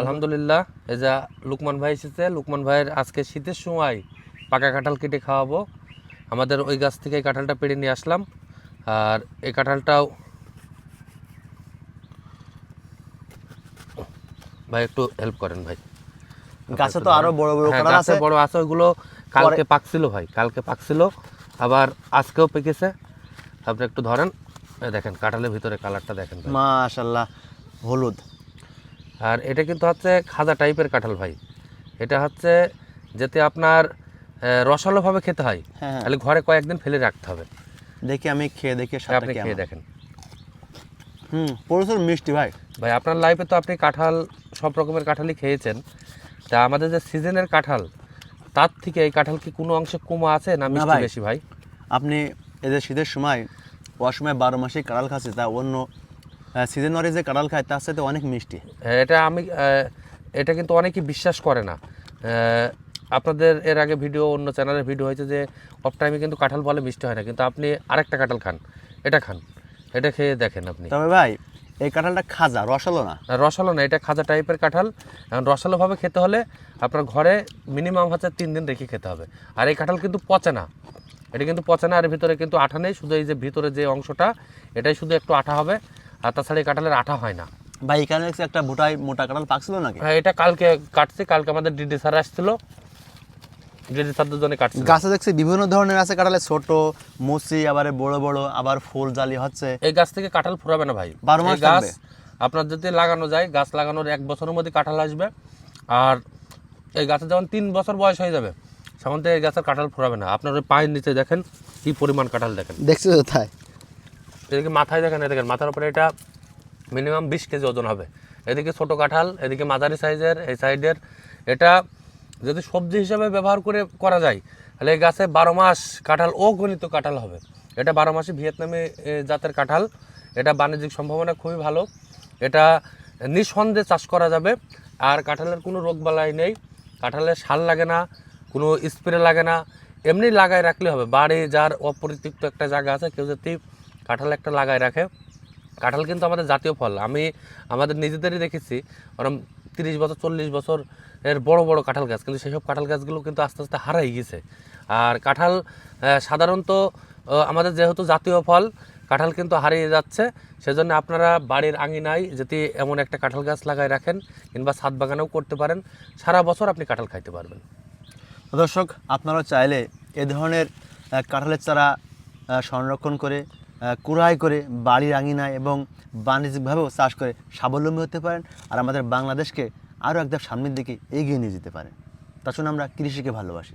আলহামদুলিল্লাহ এই যা লুকমান ভাই এসেছে। লুকমান ভাইয়ের আজকে শীতের সময় পাকা কাঁঠাল কেটে খাওয়াবো। আমাদের ওই গাছ থেকে কাঁঠালটা পেড়ে নিয়ে আসলাম। আর এই কাঁঠালটাও ভাই একটু হেল্প করেন ভাই। গাছে তো আরও বড় বড় হ্যাঁ, কাঁঠাল গাছে আছে। বড় আছে ওইগুলো কালকে পাকছিল ভাই কালকে পাকছিল। আবার আজকেও পেকেছে। আপনি একটু ধরেন। দেখেন কাঁঠালের ভিতরে কালারটা দেখেন। মাশাল্লাহ হলুদ। আর এটা কিন্তু হচ্ছে খাজা টাইপের কাঁঠাল ভাই। এটা হচ্ছে যাতে আপনার রসালোভাবে খেতে হয়। হ্যাঁ হ্যাঁ। তাহলে ঘরে কয়েকদিন ফেলে রাখতে হবে। দেখি আমি খেয়ে দেখি আপনি খেয়ে দেখেন। হুম প্রচুর মিষ্টি ভাই। ভাই আপনার লাইফে তো আপনি কাঁঠাল সব রকমের কাঁঠালই খেয়েছেন। তা আমাদের যে সিজনের কাঁঠাল তার থেকে এই কাঁঠাল কি কোনো অংশে কমা আছে না মিষ্টি বেশি ভাই? আপনি এদের শীতের সময় অসময় বারো মাসে কাঁঠাল খাচ্ছে তা অন্য সিজন ওয়ারে যে কাঁঠাল খায় তার সাথে অনেক মিষ্টি। হ্যাঁ, এটা আমি এটা কিন্তু অনেকেই বিশ্বাস করে না। আপনাদের এর আগে ভিডিও অন্য চ্যানেলের ভিডিও হয়েছে যে অফ টাইমে কিন্তু কাঁঠাল বলে মিষ্টি হয় না কিন্তু আপনি আরেকটা কাঁঠাল খান। এটা খান। এটা খেয়ে দেখেন আপনি। তবে ভাই এই কাঁঠালটা খাজা রসালো না? রসালো না এটা খাজা টাইপের কাঁঠাল। এখন রসালোভাবে খেতে হলে আপনার ঘরে মিনিমাম হচ্ছে তিন দিন রেখে খেতে হবে। আর এই কাঁঠাল কিন্তু পচে না। এটা কিন্তু পচে না আর ভিতরে কিন্তু আঠা নেই। শুধু এই যে ভিতরে যে অংশটা এটাই শুধু একটু আঠা হবে। আর তাছাড়া এই কাঁঠালের আঠা হয় না। ভাই এখানে একটা মোটাই মোটা কাঁঠাল পাকছিল নাকি? হ্যাঁ এটা কালকে কাটছে কালকে আমাদের ডিডি স্যার আসছিল। ডিডি স্যার দুজনে কাটছে গাছে দেখছি বিভিন্ন ধরনের আছে কাঁঠালে ছোট মুচি আবার বড় বড় আবার ফুল জালি হচ্ছে। এই গাছ থেকে কাঁঠাল ফুরাবে না ভাই। বারো মাস গাছ আপনার যদি লাগানো যায় গাছ লাগানোর এক বছরের মধ্যে কাঁঠাল আসবে। আর এই গাছের যখন তিন বছর বয়স হয়ে যাবে তখন থেকে এই গাছের কাঁঠাল ফুরাবে না। আপনার ওই পায়ের নিচে দেখেন কি পরিমাণ কাঁঠাল দেখেন। দেখছি কোথায় এদিকে মাথায় দেখেন, এদিকে মাথার উপরে এটা মিনিমাম বিশ কেজি ওজন হবে। এদিকে ছোট কাঁঠাল, এদিকে মাঝারি সাইজের, এই সাইডের। এটা যদি সবজি হিসাবে ব্যবহার করে করা যায়, তাহলে এই গাছে বারো মাস কাঁঠাল ও গণিত কাঁঠাল হবে। এটা বারো মাসে ভিয়েতনামি জাতের কাঁঠাল। এটা বাণিজ্যিক সম্ভাবনা খুবই ভালো। এটা নিঃসন্দেহে চাষ করা যাবে। আর কাঁঠালের কোনো রোগবালাই নেই। কাঁঠালের সার লাগে না, কোনো স্প্রে লাগে না। এমনি লাগায় রাখলে হবে। বাড়ি, যার অপরিত্যক্ত একটা জায়গা আছে, কেউ যদি কাঁঠাল একটা লাগায় রাখে। কাঁঠাল কিন্তু আমাদের জাতীয় ফল। আমি আমাদের নিজেদেরই দেখেছি, ওরম তিরিশ বছর, চল্লিশ বছর এর বড় বড় কাঁঠাল গাছ, কিন্তু সেসব কাঁঠাল গাছগুলো কিন্তু আস্তে আস্তে হারাই গেছে। আর কাঁঠাল সাধারণত আমাদের যেহেতু জাতীয় ফল, কাঁঠাল কিন্তু হারিয়ে যাচ্ছে। সেজন্য আপনারা বাড়ির আঙিনায় যদি এমন একটা কাঁঠাল গাছ লাগায় রাখেন কিংবা ছাদ বাগানেও করতে পারেন, সারা বছর আপনি কাঁঠাল খাইতে পারবেন। দর্শক আপনারা চাইলে এ ধরনের কাঁঠালের চারা সংরক্ষণ করে কুড়াই করে বাড়ির আঙিনায় এবং বাণিজ্যিকভাবেও চাষ করে স্বাবলম্বী হতে পারেন আর আমাদের বাংলাদেশকে আরও একদম সামনের দিকে এগিয়ে নিয়ে যেতে পারেন। জন্য আমরা কৃষিকে ভালোবাসি।